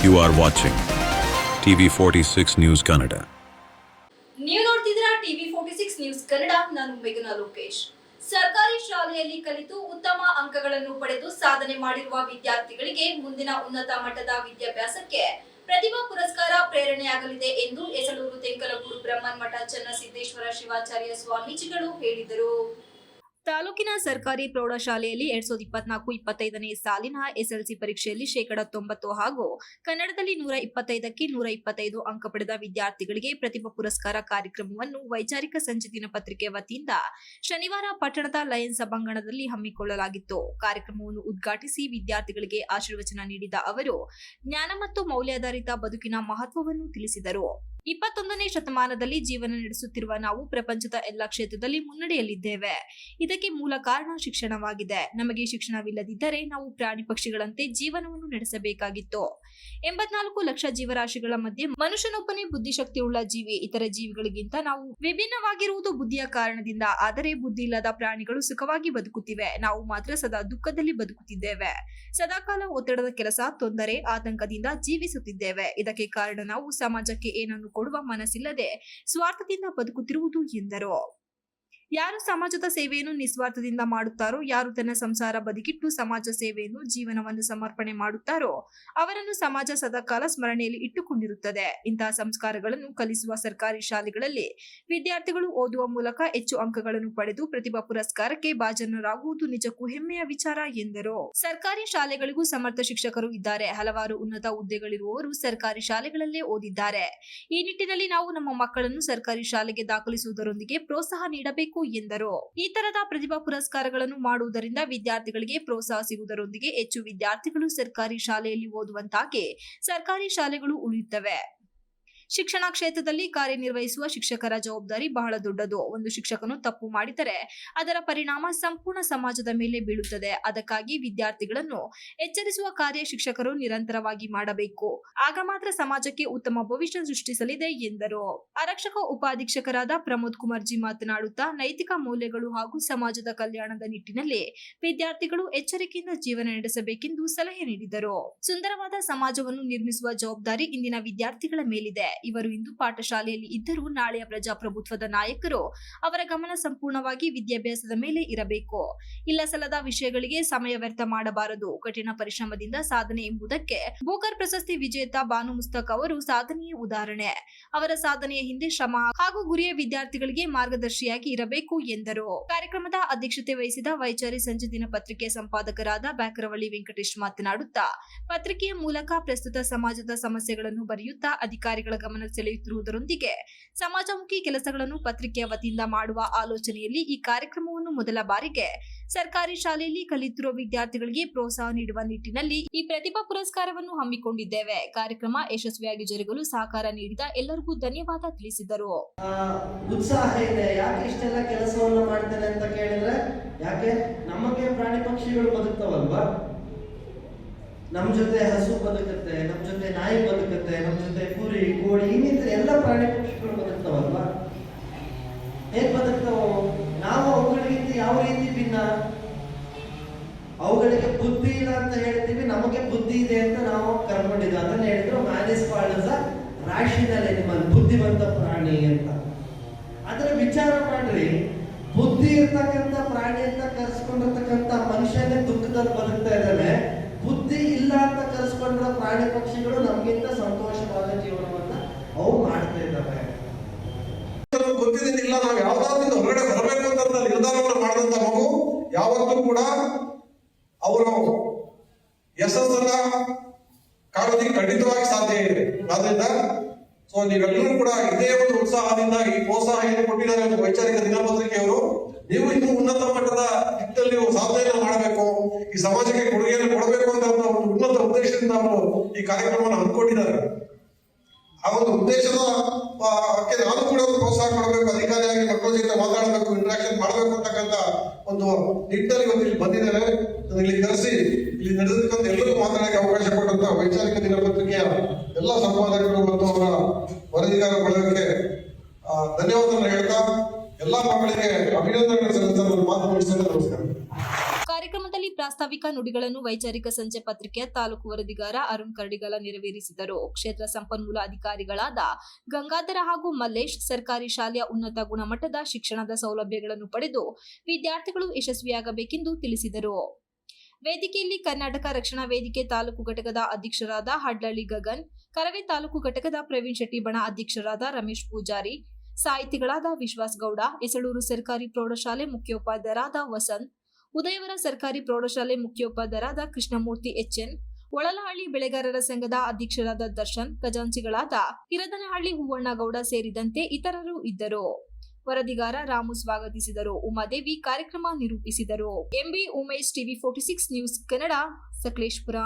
You are watching TV 46 News Kannada. ನೀವು ನೋಡ್ತಿದ್ದೀರಾ TV forty six news Kannada ನಾನು ಮೇಘನಾ ಲೋಕೇಶ್. ಸರ್ಕಾರಿ ಶಾಲೆಯಲ್ಲಿ ಕಲಿತು ಉತ್ತಮ ಅಂಕಗಳನ್ನು ಪಡೆದು ಸಾಧನೆ ಮಾಡಿರುವ ವಿದ್ಯಾರ್ಥಿಗಳಿಗೆ ಮುಂದಿನ ಉನ್ನತ ಮಟ್ಟದ ವಿದ್ಯಾಭ್ಯಾಸಕ್ಕೆ ಪ್ರತಿಭಾ ಪುರಸ್ಕಾರ ಪ್ರೇರಣೆಯಾಗಲಿದೆ ಎಂದು ಎಸಳೂರು ತೆಂಕಲಗೂಡು ಬ್ರಹ್ಮನ್ ಮಠ ಚನ್ನಸಿದ್ದೇಶ್ವರ ಶಿವಾಚಾರ್ಯ ಸ್ವಾಮೀಜಿಗಳು ಹೇಳಿದರು. ತಾಲೂಕಿನ ಸರ್ಕಾರಿ ಪ್ರೌಢಶಾಲೆಯಲ್ಲಿ ಎರಡ್ ಸಾವಿರದ ಇಪ್ಪತ್ನಾಲ್ಕು ಇಪ್ಪತ್ತೈದನೇ ಸಾಲಿನ ಎಸ್ಎಲ್ಸಿ ಪರೀಕ್ಷೆಯಲ್ಲಿ ಶೇಕಡ ತೊಂಬತ್ತು ಹಾಗೂ ಕನ್ನಡದಲ್ಲಿ ನೂರ ಇಪ್ಪತ್ತೈದಕ್ಕೆ ನೂರ ಇಪ್ಪತ್ತೈದು ಅಂಕ ಪಡೆದ ವಿದ್ಯಾರ್ಥಿಗಳಿಗೆ ಪ್ರತಿಭಾ ಪುರಸ್ಕಾರ ಕಾರ್ಯಕ್ರಮವನ್ನು ವೈಚಾರಿಕ ಸಂಜೆ ದಿನಪತ್ರಿಕೆ ವತಿಯಿಂದ ಶನಿವಾರ ಪಟ್ಟಣದ ಲಯನ್ ಸಭಾಂಗಣದಲ್ಲಿ ಹಮ್ಮಿಕೊಳ್ಳಲಾಗಿತ್ತು. ಕಾರ್ಯಕ್ರಮವನ್ನು ಉದ್ಘಾಟಿಸಿ ವಿದ್ಯಾರ್ಥಿಗಳಿಗೆ ಆಶೀರ್ವಚನ ನೀಡಿದ ಅವರು, ಜ್ಞಾನ ಮತ್ತು ಮೌಲ್ಯಾಧಾರಿತ ಬದುಕಿನ ಮಹತ್ವವನ್ನು ತಿಳಿಸಿದರು. ಇಪ್ಪತ್ತೊಂದನೇ ಶತಮಾನದಲ್ಲಿ ಜೀವನ ನಡೆಸುತ್ತಿರುವ ನಾವು ಪ್ರಪಂಚದ ಎಲ್ಲ ಕ್ಷೇತ್ರದಲ್ಲಿ ಮುನ್ನಡೆಯಲಿದ್ದೇವೆ ಇದಕ್ಕೆ ಮೂಲ ಕಾರಣ ಶಿಕ್ಷಣವಾಗಿದೆ. ನಮಗೆ ಶಿಕ್ಷಣವಿಲ್ಲದಿದ್ದರೆ ನಾವು ಪ್ರಾಣಿ ಪಕ್ಷಿಗಳಂತೆ ಜೀವನವನ್ನು ನಡೆಸಬೇಕಾಗಿತ್ತು. ಎಂಬತ್ನಾಲ್ಕು ಲಕ್ಷ ಜೀವರಾಶಿಗಳ ಮಧ್ಯೆ ಮನುಷ್ಯನೊಬ್ಬನೇ ಬುದ್ಧಿಶಕ್ತಿಯುಳ್ಳ ಜೀವಿ, ಇತರ ಜೀವಿಗಳಿಗಿಂತ ನಾವು ವಿಭಿನ್ನವಾಗಿರುವುದು ಬುದ್ಧಿಯ ಕಾರಣದಿಂದ. ಆದರೆ ಬುದ್ಧಿ ಇಲ್ಲದ ಪ್ರಾಣಿಗಳು ಸುಖವಾಗಿ ಬದುಕುತ್ತಿವೆ. ನಾವು ಮಾತ್ರ ಸದಾ ದುಃಖದಲ್ಲಿ ಬದುಕುತ್ತಿದ್ದೇವೆ. ಸದಾಕಾಲ ಒತ್ತಡದ ಕೆಲಸ, ತೊಂದರೆ, ಆತಂಕದಿಂದ ಜೀವಿಸುತ್ತಿದ್ದೇವೆ. ಇದಕ್ಕೆ ಕಾರಣ ನಾವು ಸಮಾಜಕ್ಕೆ ಏನನ್ನು ಕೊಡುವ ಮನಸ್ಸಿಲ್ಲದೆ ಸ್ವಾರ್ಥದಿಂದ ಬದುಕುತ್ತಿರುವುದು ಎಂದರು. ಯಾರು ಸಮಾಜದ ಸೇವೆಯನ್ನು ನಿಸ್ವಾರ್ಥದಿಂದ ಮಾಡುತ್ತಾರೋ, ಯಾರು ತನ್ನ ಸಂಸಾರ ಬದಿಗಿಟ್ಟು ಸಮಾಜ ಸೇವೆಯನ್ನು, ಜೀವನವನ್ನು ಸಮರ್ಪಣೆ ಮಾಡುತ್ತಾರೋ, ಅವರನ್ನು ಸಮಾಜ ಸದಾಕಾಲ ಸ್ಮರಣೆಯಲ್ಲಿ ಇಟ್ಟುಕೊಂಡಿರುತ್ತದೆ. ಇಂತಹ ಸಂಸ್ಕಾರಗಳನ್ನು ಕಲಿಸುವ ಸರ್ಕಾರಿ ಶಾಲೆಗಳಲ್ಲಿ ವಿದ್ಯಾರ್ಥಿಗಳು ಓದುವ ಮೂಲಕ ಹೆಚ್ಚು ಅಂಕಗಳನ್ನು ಪಡೆದು ಪ್ರತಿಭಾ ಪುರಸ್ಕಾರಕ್ಕೆ ಭಾಜನರಾಗುವುದು ನಿಜಕ್ಕೂ ಹೆಮ್ಮೆಯ ವಿಚಾರ ಎಂದರು. ಸರ್ಕಾರಿ ಶಾಲೆಗಳಿಗೂ ಸಮರ್ಥ ಶಿಕ್ಷಕರು ಇದ್ದಾರೆ. ಹಲವಾರು ಉನ್ನತ ಹುದ್ದೆಗಳಿರುವವರು ಸರ್ಕಾರಿ ಶಾಲೆಗಳಲ್ಲೇ ಓದಿದ್ದಾರೆ. ಈ ನಿಟ್ಟಿನಲ್ಲಿ ನಾವು ನಮ್ಮ ಮಕ್ಕಳನ್ನು ಸರ್ಕಾರಿ ಶಾಲೆಗೆ ದಾಖಲಿಸುವುದರೊಂದಿಗೆ ಪ್ರೋತ್ಸಾಹ ನೀಡಬೇಕು ಎಂದರು. ಈ ತರದ ಪ್ರತಿಭಾ ಪುರಸ್ಕಾರಗಳನ್ನು ಮಾಡುವುದರಿಂದ ವಿದ್ಯಾರ್ಥಿಗಳಿಗೆ ಪ್ರೋತ್ಸಾಹ ಸಿಗುವುದರೊಂದಿಗೆ ಹೆಚ್ಚು ವಿದ್ಯಾರ್ಥಿಗಳು ಸರ್ಕಾರಿ ಶಾಲೆಯಲ್ಲಿ ಓದುವಂತಾಗಿ ಸರ್ಕಾರಿ ಶಾಲೆಗಳು ಉಳಿಯುತ್ತವೆ. ಶಿಕ್ಷಣ ಕ್ಷೇತ್ರದಲ್ಲಿ ಕಾರ್ಯನಿರ್ವಹಿಸುವ ಶಿಕ್ಷಕರ ಜವಾಬ್ದಾರಿ ಬಹಳ ದೊಡ್ಡದು. ಒಂದು ಶಿಕ್ಷಕನು ತಪ್ಪು ಮಾಡಿದರೆ ಅದರ ಪರಿಣಾಮ ಸಂಪೂರ್ಣ ಸಮಾಜದ ಮೇಲೆ ಬೀಳುತ್ತದೆ. ಅದಕ್ಕಾಗಿ ವಿದ್ಯಾರ್ಥಿಗಳನ್ನು ಎಚ್ಚರಿಸುವ ಕಾರ್ಯ ಶಿಕ್ಷಕರು ನಿರಂತರವಾಗಿ ಮಾಡಬೇಕು. ಆಗ ಮಾತ್ರ ಸಮಾಜಕ್ಕೆ ಉತ್ತಮ ಭವಿಷ್ಯ ಸೃಷ್ಟಿಸಲಿದೆ ಎಂದರು. ಆರಕ್ಷಕ ಉಪಾಧೀಕ್ಷಕರಾದ ಪ್ರಮೋದ್ ಕುಮಾರ್ ಜಿ ಮಾತನಾಡುತ್ತಾ, ನೈತಿಕ ಮೌಲ್ಯಗಳು ಹಾಗೂ ಸಮಾಜದ ಕಲ್ಯಾಣದ ನಿಟ್ಟಿನಲ್ಲಿ ವಿದ್ಯಾರ್ಥಿಗಳು ಎಚ್ಚರಿಕೆಯಿಂದ ಜೀವನ ನಡೆಸಬೇಕೆಂದು ಸಲಹೆ ನೀಡಿದರು. ಸುಂದರವಾದ ಸಮಾಜವನ್ನು ನಿರ್ಮಿಸುವ ಜವಾಬ್ದಾರಿ ಇಂದಿನ ವಿದ್ಯಾರ್ಥಿಗಳ ಮೇಲಿದೆ. ಇವರು ಇಂದು ಪಾಠಶಾಲೆಯಲ್ಲಿ ಇದ್ದರೂ ನಾಳೆಯ ಪ್ರಜಾಪ್ರಭುತ್ವದ ನಾಯಕರು ಅವರ ಗಮನ ಸಂಪೂರ್ಣವಾಗಿ ವಿದ್ಯಾಭ್ಯಾಸದ ಮೇಲೆ ಇರಬೇಕು. ಇಲ್ಲ ಸಲ್ಲದ ವಿಷಯಗಳಿಗೆ ಸಮಯ ವ್ಯರ್ಥ ಮಾಡಬಾರದು. ಕಠಿಣ ಪರಿಶ್ರಮದಿಂದ ಸಾಧನೆ ಎಂಬುದಕ್ಕೆ ಬೋಕರ್ ಪ್ರಶಸ್ತಿ ವಿಜೇತ ಬಾನು ಮುಸ್ತಕ್ ಅವರು ಸಾಧನೆಯ ಉದಾಹರಣೆ. ಅವರ ಸಾಧನೆಯ ಹಿಂದೆ ಶ್ರಮ ಹಾಗೂ ಗುರಿಯ ವಿದ್ಯಾರ್ಥಿಗಳಿಗೆ ಮಾರ್ಗದರ್ಶಿಯಾಗಿ ಇರಬೇಕು ಎಂದರು. ಕಾರ್ಯಕ್ರಮದ ಅಧ್ಯಕ್ಷತೆ ವಹಿಸಿದ ವೈಚಾರಿ ಸಂಜೆ ದಿನ ಪತ್ರಿಕೆ ಸಂಪಾದಕರಾದ ಬ್ಯಾಕರವಳ್ಳಿ ವೆಂಕಟೇಶ್ ಮಾತನಾಡುತ್ತಾ, ಪತ್ರಿಕೆಯ ಮೂಲಕ ಪ್ರಸ್ತುತ ಸಮಾಜದ ಸಮಸ್ಯೆಗಳನ್ನು ಬರೆಯುತ್ತಾ, ಅಧಿಕಾರಿಗಳ ಗಮನ ಸೆಳೆಯುತ್ತಿರುವುದರೊಂದಿಗೆ ಸಮಾಜಮುಖಿ ಕೆಲಸಗಳನ್ನು ಪತ್ರಿಕೆಯ ವತಿಯಿಂದ ಮಾಡುವ ಆಲೋಚನೆಯಲ್ಲಿ ಈ ಕಾರ್ಯಕ್ರಮವನ್ನು ಮೊದಲ ಬಾರಿಗೆ ಸರ್ಕಾರಿ ಶಾಲೆಯಲ್ಲಿ ಕಲಿತಿರುವ ವಿದ್ಯಾರ್ಥಿಗಳಿಗೆ ಪ್ರೋತ್ಸಾಹ ನೀಡುವ ನಿಟ್ಟಿನಲ್ಲಿ ಈ ಪ್ರತಿಭಾ ಪುರಸ್ಕಾರವನ್ನು ಹಮ್ಮಿಕೊಂಡಿದ್ದೇವೆ. ಕಾರ್ಯಕ್ರಮ ಯಶಸ್ವಿಯಾಗಿ ಜರುಗಲು ಸಹಕಾರ ನೀಡಿದ ಎಲ್ಲರಿಗೂ ಧನ್ಯವಾದ ತಿಳಿಸಿದರು. ಉತ್ಸಾಹ ಇದೆ. ಯಾಕೆ ಇಷ್ಟೆಲ್ಲ ಕೆಲಸವನ್ನು ಮಾಡ್ತಾರೆ ಅಂತ ಕೇಳಿದ್ರೆ ಯಾಕೆ? ನಮಗೆ ಪ್ರಾಣಿ ಪಕ್ಷಿಗಳು ಬದುಕ್ತಾವಲ್ವಾ? ನಮ್ ಜೊತೆ ಹಸು ಬದುಕುತ್ತೆ ನಮ್ಮ ಜೊತೆ ನಾಯಿ ಬದುಕುತ್ತೆ ನಮ್ಮ ಜೊತೆ ಕುರಿ, ಕೋಳಿ, ಇನ್ನಿತರ ಎಲ್ಲ ಪ್ರಾಣಿ ಪಕ್ಷಿಗಳು ಬದುಕ್ತಾವಲ್ವಾ? ಹೇಗ್ ಬದುಕ್ತಾವ? ನಾವು ಅವುಗಳಿಗಿಂತ ಯಾವ ರೀತಿ ಭಿನ್ನ? ಅವುಗಳಿಗೆ ಬುದ್ಧಿ ಇಲ್ಲ ಅಂತ ಹೇಳ್ತೀವಿ, ನಮಗೆ ಬುದ್ಧಿ ಇದೆ ಅಂತ ನಾವು ಕರ್ಕೊಂಡಿದ್ವಿ ಅದನ್ನ ಹೇಳಿದ್ರು ಮ್ಯಾನೇಜ್ ಪಾಳಸ ರಾಶಿನಲ್ ಎನಿಮಲ್ ಬುದ್ಧಿವಂತ ಪ್ರಾಣಿ ಅಂತ. ಅದನ್ನ ವಿಚಾರ ಮಾಡ್ರಿ, ಬುದ್ಧಿ ಇರ್ತಕ್ಕಂಥ ಪ್ರಾಣಿ ಅಂತ ಕರ್ಸ್ಕೊಂಡಿರ್ತಕ್ಕಂಥ ಮನುಷ್ಯನೇ ದುಃಖದಲ್ಲಿ ಬದುಕ್ತಾ ಇದ್ದಾನೆ ಬುದ್ಧಿ ಇಲ್ಲ ಅಂತ ಕರ್ಸ್ಕೊಂಡಿರೋ ಪ್ರಾಣಿ ಪಕ್ಷಿಗಳು ನಮ್ಗಿಂತ ಸಂತೋಷವಾದ ಜೀವನವನ್ನ ಅವು ಮಾಡ್ತಾ ಇದ್ದಾವೆ ಗೊತ್ತಿದ್ದಿಲ್ಲ ನಾವು ಯಾವ್ದಾದ್ರಿಂದ ಹೊರಗಡೆ ಬರಬೇಕು ಅಂತ ನಿರ್ಧಾರವನ್ನು ಮಾಡಿದಂತ ಮಗು ಯಾವತ್ತೂ ಕೂಡ ಅವರು ಯಶಸ್ಸನ್ನ ಕಾಣೋದಿಕ್ಕೆ ಖಂಡಿತವಾಗಿ ಸಾಧ್ಯ ಇದೆ. ಆದ್ರಿಂದ ಸೊ ನೀವೆಲ್ಲರೂ ಕೂಡ ಇದೇ ಒಂದು ಉತ್ಸಾಹದಿಂದ ಈ ಪ್ರೋತ್ಸಾಹ ಏನು ಕೊಟ್ಟಿದ್ದಾರೆ ಒಂದು ವೈಚಾರಿಕ ದಿನಪತ್ರಿಕೆಯವರು. ನೀವು ಇನ್ನೂ ಉನ್ನತ ಮಟ್ಟದ ನಿಟ್ಟಿನಲ್ಲಿ ಸಾಧನೆಯನ್ನು ಮಾಡಬೇಕು. ಈ ಸಮಾಜಕ್ಕೆ ಕೊಡುಗೆಯನ್ನು ಕೊಡಬೇಕು ಅಂತ ಒಂದು ಉನ್ನತ ಉದ್ದೇಶದಿಂದ ಅವರು ಈ ಕಾರ್ಯಕ್ರಮವನ್ನು ಹಮ್ಮಿಕೊಂಡಿದ್ದಾರೆ. ಆ ಒಂದು ಉದ್ದೇಶದ ನಾನು ಕೂಡ ಒಂದು ಪ್ರೋತ್ಸಾಹ ಕೊಡಬೇಕು, ಅಧಿಕಾರಿಯಾಗಿ ಮಕ್ಕಳ ಜೊತೆ ಮಾತಾಡಬೇಕು ಇಂಟ್ರಾಕ್ಷನ್ ಮಾಡಬೇಕು ಅಂತಕ್ಕಂಥ ಒಂದು ನಿಟ್ಟಿನಲ್ಲಿ ಒಂದು ಇಲ್ಲಿ ಬಂದಿದ್ದಾರೆ ನನಗೆ ಇಲ್ಲಿ ಕರೆಸಿ, ಇಲ್ಲಿ ನಡೆದಿರ್ತಕ್ಕಂಥ ಎಲ್ಲರಿಗೂ ಮಾತಾಡಕ್ಕೆ ಅವಕಾಶ ಕೊಟ್ಟಂತ ವೈಚಾರಿಕ ದಿನಪತ್ರಿಕೆಯ ಎಲ್ಲ ಸಂಪಾದಕರು ಮತ್ತು ಅವರ ಬಳಗಕ್ಕೆ ಆ, ಧನ್ಯವಾದವನ್ನು ಹೇಳ್ತಾ ಎಲ್ಲಾ ಮಕ್ಕಳಿಗೆ ಅಭಿನಂದನೆ ಸಲ್ಲಿಸಲು ಮಾತು ಮುಗಿಸಲು ನಮಸ್ಕಾರ. ಕಾರ್ಯಕ್ರಮದಲ್ಲಿ ಪ್ರಾಸ್ತಾವಿಕ ನುಡಿಗಳನ್ನು ವೈಚಾರಿಕ ಸಂಜೆ ಪತ್ರಿಕೆಯ ತಾಲೂಕು ವರದಿಗಾರ ಅರುಣ್ ಕರಡಿಗಲ ನೆರವೇರಿಸಿದರು. ಕ್ಷೇತ್ರ ಸಂಪನ್ಮೂಲ ಅಧಿಕಾರಿಗಳಾದ ಗಂಗಾಧರ ಹಾಗೂ ಮಲ್ಲೇಶ್ ಸರ್ಕಾರಿ ಶಾಲೆಯ ಉನ್ನತ ಗುಣಮಟ್ಟದ ಶಿಕ್ಷಣದ ಸೌಲಭ್ಯಗಳನ್ನು ಪಡೆದು ವಿದ್ಯಾರ್ಥಿಗಳು ಯಶಸ್ವಿಯಾಗಬೇಕೆಂದು ತಿಳಿಸಿದರು. ವೇದಿಕೆಯಲ್ಲಿ ಕರ್ನಾಟಕ ರಕ್ಷಣಾ ವೇದಿಕೆ ತಾಲೂಕು ಘಟಕದ ಅಧ್ಯಕ್ಷರಾದ ಹಡ್ಲಳ್ಳಿ ಗಗನ್, ಕರವೇ ತಾಲೂಕು ಘಟಕದ ಪ್ರವೀಣ್ ಶೆಟ್ಟಿ ಬಣ ಅಧ್ಯಕ್ಷರಾದ ರಮೇಶ್ ಪೂಜಾರಿ, ಸಾಹಿತಿಗಳಾದ ವಿಶ್ವಾಸ್ ಗೌಡ ಎಸಳೂರು ಸರ್ಕಾರಿ ಪ್ರೌಢಶಾಲೆ ಮುಖ್ಯೋಪಾಧ್ಯಾಯರಾದ ವಸಂತ್, ಉದಯವರ ಸರ್ಕಾರಿ ಪ್ರೌಢಶಾಲೆ ಮುಖ್ಯೋಪಾಧ್ಯಾಯರಾದ ಕೃಷ್ಣಮೂರ್ತಿ ಎಚ್ಎನ್, ಒಳಲಹಳ್ಳಿ ಬೆಳೆಗಾರರ ಸಂಘದ ಅಧ್ಯಕ್ಷರಾದ ದರ್ಶನ್, ಖಜಾಂಚಿಗಳಾದ ಹಿರದನಹಳ್ಳಿ ಹೂವಣ್ಣಗೌಡ ಸೇರಿದಂತೆ ಇತರರು ಇದ್ದರು. ವರದಿಗಾರ ರಾಮು ಸ್ವಾಗತಿಸಿದರು. ಉಮಾದೇವಿ ಕಾರ್ಯಕ್ರಮ ನಿರೂಪಿಸಿದರು. MB Umesh TV forty six news Kannada Sakleshpur.